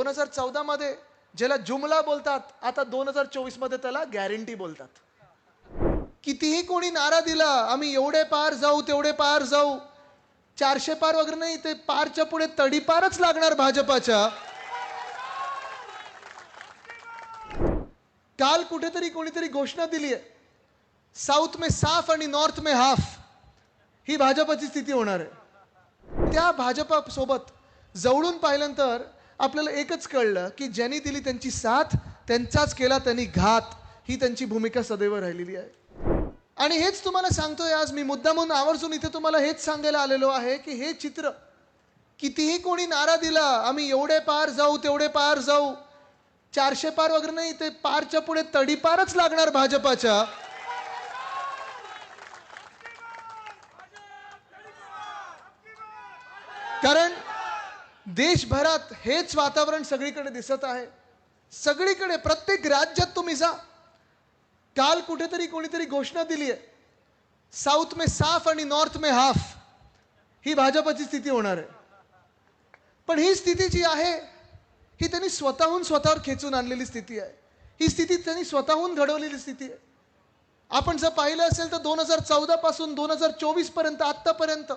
दोन हजार चौदा मध्ये ज्याला जुमला बोलतात आता दोन हजार चोवीसमध्ये त्याला गॅरंटी बोलतात. कितीही कोणी नारा दिला आम्ही एवढे पार जाऊ तेवढे पार जाऊ. चारशे पार वगैरे नाही ते पारच्या पुढे तडीपारच लागणार भाजपाच्या. काल कुठेतरी कोणीतरी घोषणा दिली आहे साऊथ मे साफ आणि नॉर्थ मे हाफ. ही भाजपाची स्थिती होणार आहे. त्या भाजपा सोबत जवळून पाहिल्यानंतर आपल्याला एकच कळलं की ज्यांनी दिली त्यांची साथ त्यांचाच केला त्यांनी घात. ही त्यांची भूमिका सदैव राहिलेली आहे. आणि हेच तुम्हाला सांगतोय आज मी. मुद्दा म्हणून आवर्जून इथे तुम्हाला हेच सांगायला आलेलो आहे की हे चित्र कितीही कोणी नारा दिला आम्ही एवढे पार जाऊ तेवढे पार जाऊ. चारशे पार वगैरे नाही ते पारच्या पुढे तडीपारच लागणार भाजपाच्या. कारण देशभरात हेच वातावरण सगळीकडे दिसत आहे. सगळीकडे प्रत्येक राज्यात तुम्ही जा. काल कुठेतरी कोणीतरी घोषणा दिली आहे. साऊथ में साफ आणि नॉर्थ में हाफ ही भाजपाची स्थिती होणार आहे. पण ही स्थिती जी आहे ही त्यांनी स्वतःहून स्वतःवर खेचून आणलेली स्थिती आहे. ही स्थिती त्यांनी स्वतःहून घडवलेली स्थिती आहे. आपण जर पाहिलं असेल तर दोन हजार चौदापासून दोन हजार चोवीसपर्यंत आत्तापर्यंत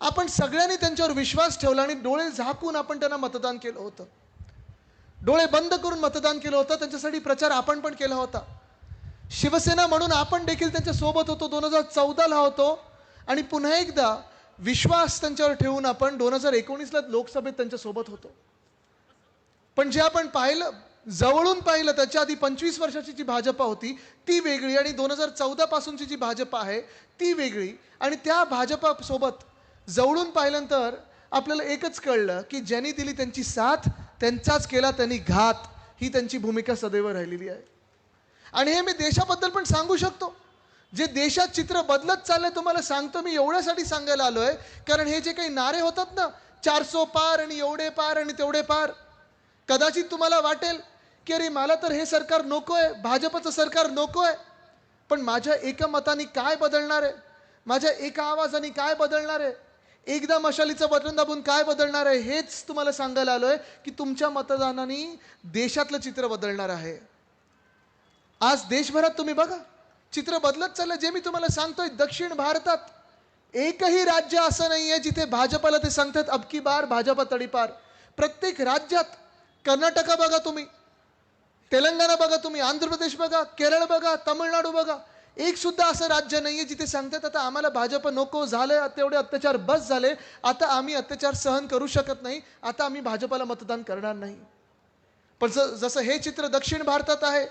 आपण सगळ्यांनी त्यांच्यावर विश्वास ठेवला आणि डोळे झाकून आपण त्यांना मतदान केलं होतं. डोळे बंद करून मतदान केलं होतं. त्यांच्यासाठी प्रचार आपण पण केला होता. शिवसेना म्हणून आपण देखील त्यांच्यासोबत होतो. दोन हजार चौदाला होतो. आणि पुन्हा एकदा विश्वास त्यांच्यावर ठेवून आपण दोन हजार एकोणीसला लोकसभेत त्यांच्यासोबत होतो. पण जे आपण पाहिलं जवळून पाहिलं त्याच्या आधी पंचवीस वर्षाची जी भाजपा होती ती वेगळी. आणि दोन हजार चौदा पासूनची जी भाजपा आहे ती वेगळी. आणि त्या भाजपासोबत जवळून पाहिल्यानंतर आपल्याला एकच कळलं की ज्यांनी दिली त्यांची साथ त्यांचाच केला त्यांनी घात. ही त्यांची भूमिका सदैव राहिलेली आहे. आणि हे मी देशाबद्दल पण सांगू शकतो. जे देशात चित्र बदलत चाललंय तुम्हाला सांगतो मी एवढ्यासाठी सांगायला आलो आहे कारण हे जे काही नारे होतात ना चारसो पार आणि एवढे पार आणि तेवढे पार. कदाचित तुम्हाला वाटेल की अरे मला तर हे सरकार नको आहे भाजपचं सरकार नको आहे पण माझ्या एका मताने काय बदलणार आहे? माझ्या एका आवाजाने काय बदलणार आहे? एकदा मशालीचं बटन दाबून काय बदलणार आहे हेच तुम्हाला सांगायला आलोय की तुमच्या मतदानाने देशातलं चित्र बदलणार आहे. आज देशभरात तुम्ही बघा चित्र बदलत चाललं जे मी तुम्हाला सांगतोय दक्षिण भारतात एकही राज्य असं नाही आहे जिथे भाजपाला ते सांगतात अबकी बार भाजपा तडीपार प्रत्येक राज्यात कर्नाटका बघा तुम्ही तेलंगणा बघा तुम्ही आंध्र प्रदेश बघा केरळ बघा तामिळनाडू बघा एक सुद्धा असं राज्य नाही आहे जिथे सांगतात आता आम्हाला भाजप नको झालं तेवढे अत्याचार बस झाले. आता आम्ही अत्याचार सहन करू शकत नाही. आता आम्ही भाजपाला मतदान करणार नाही. पण ज- जसं हे चित्र दक्षिण भारतात आहे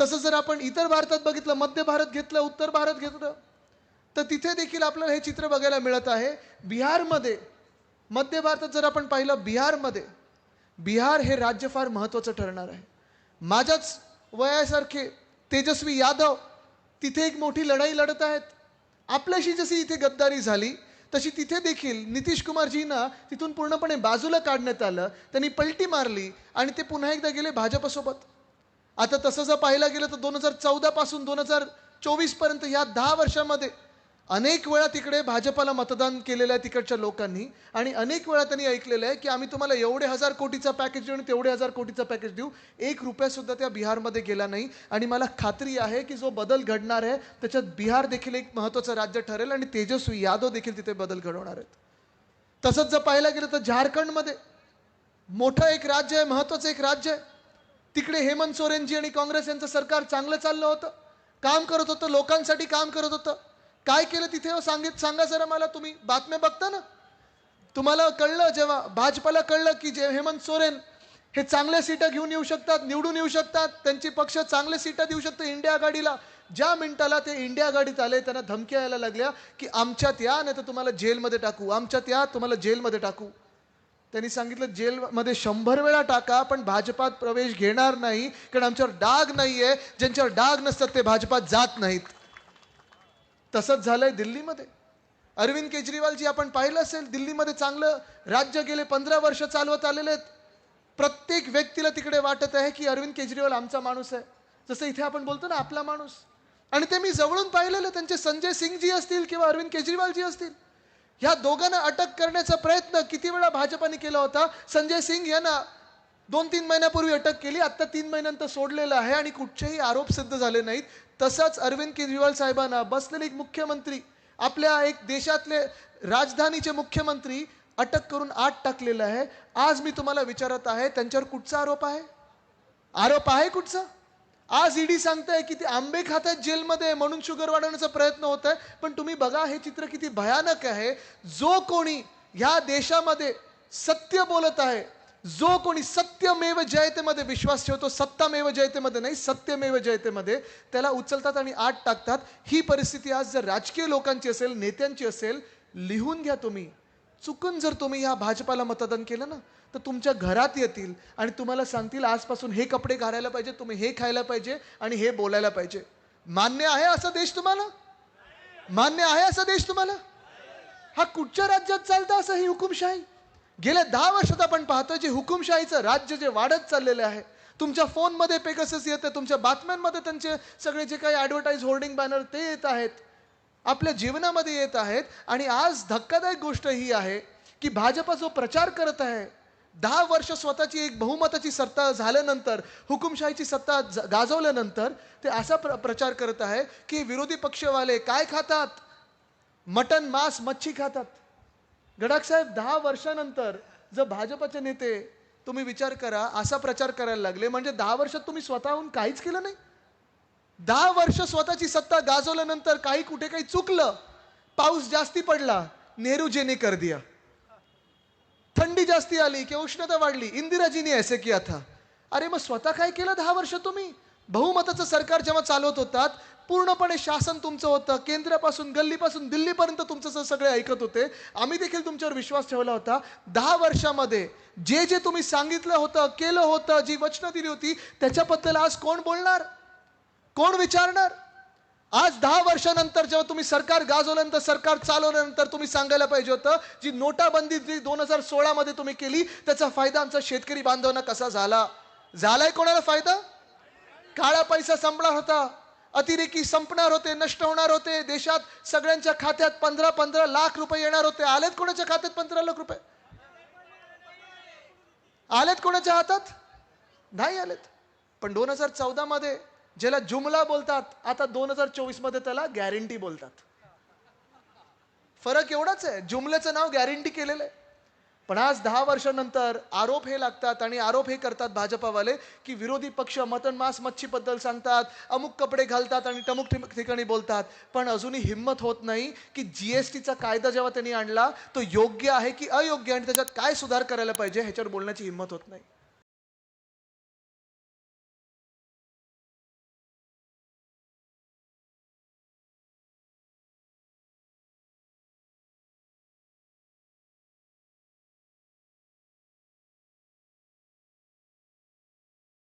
तसं जर आपण इतर भारतात बघितलं मध्य भारत घेतलं उत्तर भारत घेतलं तर तिथे देखील आपल्याला हे चित्र बघायला मिळत आहे. बिहारमध्ये मध्य भारतात जर आपण पाहिलं बिहारमध्ये बिहार हे राज्य फार महत्त्वाचं ठरणार आहे. माझ्याच वयासारखे तेजस्वी यादव तिथे एक मोठी लढाई लढत आहेत. आपल्याशी जशी इथे गद्दारी झाली तशी तिथे देखील नितीश कुमारजींना तिथून पूर्णपणे बाजूला काढण्यात आलं त्यांनी पलटी मारली आणि ते पुन्हा एकदा गेले भाजपसोबत. आता तसं जर पाहायला गेलं तर दोन हजार चौदा पासून दोन हजार चोवीसपर्यंत ह्या दहा वर्षामध्ये अनेक वेळा तिकडे भाजपाला मतदान केलेलं आहे तिकडच्या लोकांनी आणि अनेक वेळा त्यांनी ऐकलेलं आहे की आम्ही तुम्हाला एवढे हजार कोटीचा पॅकेज देऊ आणि तेवढे हजार कोटीचा पॅकेज देऊ. एक रुपयासुद्धा त्या बिहारमध्ये गेला नाही. आणि मला खात्री आहे की जो बदल घडणार आहे त्याच्यात बिहार देखील एक महत्त्वाचं राज्य ठरेल आणि तेजस्वी यादव देखील तिथे बदल घडवणार आहेत. तसंच जर पाहायला गेलं तर झारखंडमध्ये मोठं एक राज्य आहे महत्त्वाचं एक राज्य आहे. तिकडे हेमंत सोरेनजी आणि काँग्रेस यांचं सरकार चांगलं चाललं होतं. काम करत होतं लोकांसाठी काम करत होतं. काय केलं तिथे? हो सांगित सांगा जरा मला तुम्ही. बातम्या बघता ना? तुम्हाला कळलं जेव्हा भाजपाला कळलं की जे हेमंत सोरेन हे चांगल्या सीटा घेऊन येऊ शकतात निवडून येऊ शकतात त्यांची पक्ष चांगल्या सीटा देऊ शकतात इंडिया आघाडीला. ज्या मिनिटाला ते इंडिया आघाडीत आले त्यांना धमक्या यायला लागल्या की आमच्यात या नाही तर तुम्हाला जेलमध्ये टाकू. आमच्यात या तुम्हाला जेलमध्ये टाकू. त्यांनी सांगितलं जेलमध्ये शंभर वेळा टाका पण भाजपात प्रवेश घेणार नाही कारण आमच्यावर डाग नाही आहे ज्यांच्यावर डाग नसतात ते भाजपात जात नाहीत. तसंच झालंय दिल्लीमध्ये. अरविंद केजरीवालजी आपण पाहिलं असेल दिल्लीमध्ये चांगलं राज्य गेले पंधरा वर्ष चालवत आलेले आहेत. प्रत्येक व्यक्तीला तिकडे वाटत आहे की अरविंद केजरीवाल आमचा माणूस आहे. जसं इथे आपण बोलतो ना आपला माणूस. आणि ते मी जवळून पाहिलेलं त्यांचे संजय सिंगजी असतील किंवा अरविंद केजरीवालजी असतील. ह्या दोघांना अटक करण्याचा प्रयत्न किती वेळा भाजपाने केला होता? संजय सिंग यांना दोन तीन महिन्यापूर्वी अटक केली आता तीन महिन्यानंतर सोडलेलं आहे आणि कुठचेही आरोप सिद्ध झाले नाहीत. तसंच अरविंद केजरीवाल साहेबांना बसलेले एक मुख्यमंत्री आपल्या एक देशातले राजधानीचे मुख्यमंत्री अटक करून आत टाकलेलं आहे. आज मी तुम्हाला विचारत आहे त्यांच्यावर कुठचा आरोप आहे? आरोप आहे कुठचा? आज ईडी सांगताय की ते आंबे खात आहेत जेलमध्ये म्हणून शुगर वाढवण्याचा प्रयत्न होत आहे पण तुम्ही बघा हे चित्र किती भयानक आहे. जो कोणी ह्या देशामध्ये सत्य बोलत आहे जो कोणी सत्यमेव जयतेमध्ये विश्वास ठेवतो सत्तामेव जयतेमध्ये नाही सत्यमेव जयतेमध्ये त्याला उचलतात आणि आत टाकतात. ही परिस्थिती आज जर राजकीय लोकांची असेल नेत्यांची असेल लिहून घ्या तुम्ही. चुकून जर तुम्ही ह्या भाजपाला मतदान केलं ना तर तुमच्या घरात येतील आणि तुम्हाला सांगतील आजपासून हे कपडे घालायला पाहिजे तुम्ही हे खायला पाहिजे आणि हे बोलायला पाहिजे. मान्य आहे असा देश तुम्हाला? मान्य आहे असा देश तुम्हाला? हा कुठच्या राज्यात चालतं असं ही हुकुमशाही? गेल्या दहा वर्षात आपण पाहतो जे हुकुमशाहीचं राज्य जे वाढत चाललेलं आहे तुमच्या फोनमध्ये पेगसस येतं तुमच्या बातम्यांमध्ये त्यांचे सगळे जे काही ॲडव्हर्टाईज होर्डिंग बॅनर ते येत आहेत आपल्या जीवनामध्ये येत आहेत आणि आज धक्कादायक गोष्ट ही आहे की भाजपा जो प्रचार करत आहे दहा वर्ष स्वतःची एक बहुमताची सत्ता झाल्यानंतर हुकुमशाहीची सत्ता गाजवल्यानंतर ते असा प्र प्रचार करत आहे की विरोधी पक्षवाले काय खातात? मटन मांस मच्छी खातात. गडाखसाहेब दहा वर्षानंतर जर भाजपचे नेते तुम्ही विचार करा असा प्रचार करायला लागले म्हणजे दहा वर्षात तुम्ही स्वतःहून काहीच केलं नाही? दहा वर्ष स्वतःची सत्ता गाजवल्यानंतर काही कुठे काही चुकलं पाऊस जास्ती पडला नेहरूजीने कर दिया. थंडी जास्ती आली की उष्णता वाढली इंदिराजीने ऐसे किया था. अरे मग स्वतः काय केलं दहा वर्ष तुम्ही? बहुमताचं सरकार जेव्हा चालवत होतात पूर्णपणे शासन तुमचं होतं केंद्रापासून गल्लीपासून दिल्लीपर्यंत तुमचं स- सगळे ऐकत होते. आम्ही देखील तुमच्यावर विश्वास ठेवला होता. दहा वर्षामध्ये जे जे तुम्ही सांगितलं होतं केलं होतं जी वचनं दिली होती त्याच्याबद्दल आज कोण बोलणार? कोण विचारणार? आज दहा वर्षानंतर जेव्हा तुम्ही सरकार गाजवल्यानंतर सरकार चालवल्यानंतर तुम्ही सांगायला पाहिजे होतं जी नोटाबंदी जी दोन हजार सोळामध्ये तुम्ही केली त्याचा फायदा आमचा शेतकरी बांधवांना कसा झाला? झालाय कोणाला फायदा? काळा पैसा संपला होता. अतिरेकी संपणार होते नष्ट होणार होते देशात सगळ्यांच्या खात्यात पंधरा पंधरा लाख रुपये येणार होते. आलेत कोणाच्या खात्यात पंधरा लाख रुपये? आलेत कोणाच्या हातात? नाही आलेत. पण दोन हजार चौदा मध्ये ज्याला जुमला बोलतात आता दोन हजार चोवीसमध्ये त्याला गॅरंटी बोलतात. फरक एवढाच आहे. जुमल्याचं नाव गॅरंटी केलेलं आहे. पण आज दहा वर्षानंतर आरोप हे लागतात आणि आरोप हे करतात भाजपावाले की विरोधी पक्ष मटन मांस मच्छीबद्दल सांगतात अमुक कपडे घालतात आणि टमुक ठिकाणी बोलतात. पण अजूनही हिंमत होत नाही की जीएसटीचा कायदा जेव्हा त्यांनी आणला तो योग्य आहे की अयोग्य आणि त्याच्यात काय सुधार करायला पाहिजे ह्याच्यावर बोलण्याची हिंमत होत नाही.